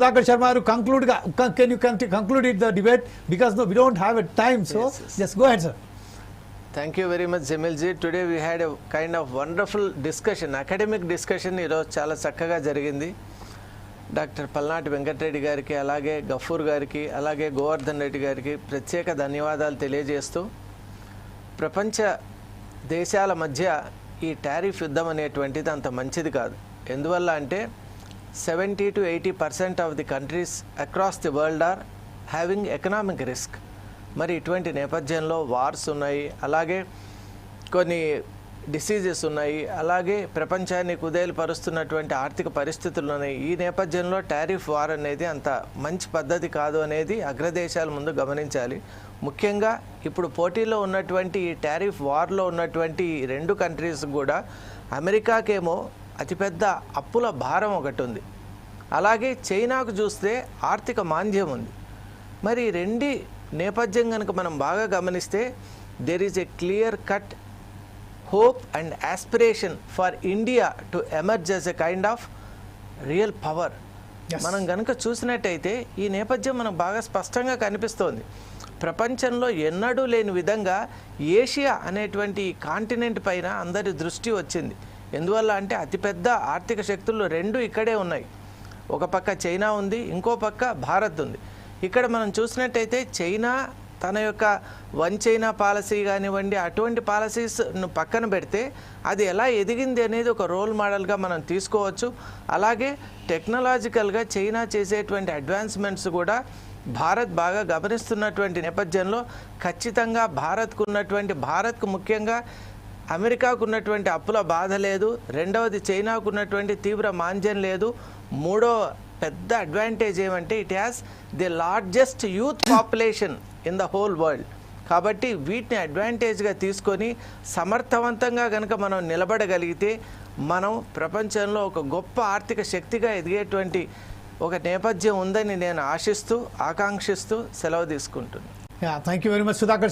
Sudhakar Sharma, conclude, can you conclude the debate? Because no, we don't have a time, so Yes, yes. just go ahead, sir. Thank you very much జమీల్జీ today we had a kind of wonderful discussion academic discussion ఈరోజు చాలా చక్కగా జరిగింది doctor పల్నాటి వెంకటరెడ్డి గారికి అలాగే గఫూర్ గారికి అలాగే గోవర్ధన్ రెడ్డి గారికి ప్రత్యేక ధన్యవాదాలు తెలియజేస్తూ ప్రపంచ దేశాల మధ్య ఈ టారిఫ్ యుద్ధం అనేటువంటిది అంత మంచిది కాదు ఎందువల్ల అంటే seventy to eighty percent of the countries across the world are having economic risk మరి ఇటువంటి నేపథ్యంలో వార్స్ ఉన్నాయి అలాగే కొన్ని డిసీజెస్ ఉన్నాయి అలాగే ప్రపంచాన్ని కుదేలుపరుస్తున్నటువంటి ఆర్థిక పరిస్థితులు ఉన్నాయి. ఈ నేపథ్యంలో టారిఫ్ వార్ అనేది అంత మంచి పద్ధతి కాదు అనేది అగ్రదేశాల ముందు గమనించాలి. ముఖ్యంగా ఇప్పుడు పోటీలో ఉన్నటువంటి ఈ టారిఫ్ వార్లో ఉన్నటువంటి ఈ రెండు కంట్రీస్ కూడా అమెరికాకేమో అతిపెద్ద అప్పుల భారం ఒకటి ఉంది అలాగే చైనాకు చూస్తే ఆర్థిక మాంద్యం ఉంది. మరి రెండి నేపథ్యం కనుక మనం బాగా గమనిస్తే there is a clear cut hope and aspiration for India to emerge as a kind of real power. మనం కనుక చూసినట్టయితే ఈ నేపథ్యం మనకు బాగా స్పష్టంగా కనిపిస్తోంది. ప్రపంచంలో ఎన్నడూ లేని విధంగా ఏషియా అనేటువంటి కాంటినెంట్ పైన అందరి దృష్టి వచ్చింది. ఎందువల్ల అంటే అతిపెద్ద ఆర్థిక శక్తులు రెండు ఇక్కడే ఉన్నాయి. ఒక పక్క చైనా ఉంది ఇంకో పక్క భారత్ ఉంది. ఇక్కడ మనం చూసినట్టయితే చైనా తన యొక్క వన్ చైనా పాలసీ కానివ్వండి అటువంటి పాలసీస్ను పక్కన పెడితే అది ఎలా ఎదిగింది అనేది ఒక రోల్ మోడల్గా మనం తీసుకోవచ్చు. అలాగే టెక్నాలజికల్గా చైనా చేసేటువంటి అడ్వాన్స్మెంట్స్ కూడా భారత్ బాగా గమనిస్తున్నటువంటి నేపథ్యంలో ఖచ్చితంగా భారత్కు ఉన్నటువంటి భారత్కు ముఖ్యంగా అమెరికాకు ఉన్నటువంటి అప్పుల బాధ లేదు. రెండవది చైనాకు ఉన్నటువంటి తీవ్ర మాంద్యం లేదు. మూడో పెద్ద అడ్వాంటేజ్ ఏమంటే it has the largest youth population in the whole world కాబట్టి వీటిని అడ్వాంటేజ్గా తీసుకొని సమర్థవంతంగా కనుక మనం నిలబడగలిగితే మనం ప్రపంచంలో ఒక గొప్ప ఆర్థిక శక్తిగా ఎదిగేటువంటి ఒక నేపథ్యం ఉందని నేను ఆశిస్తూ ఆకాంక్షిస్తూ సెలవు తీసుకుంటున్నాను. Thank you very much Sudhakar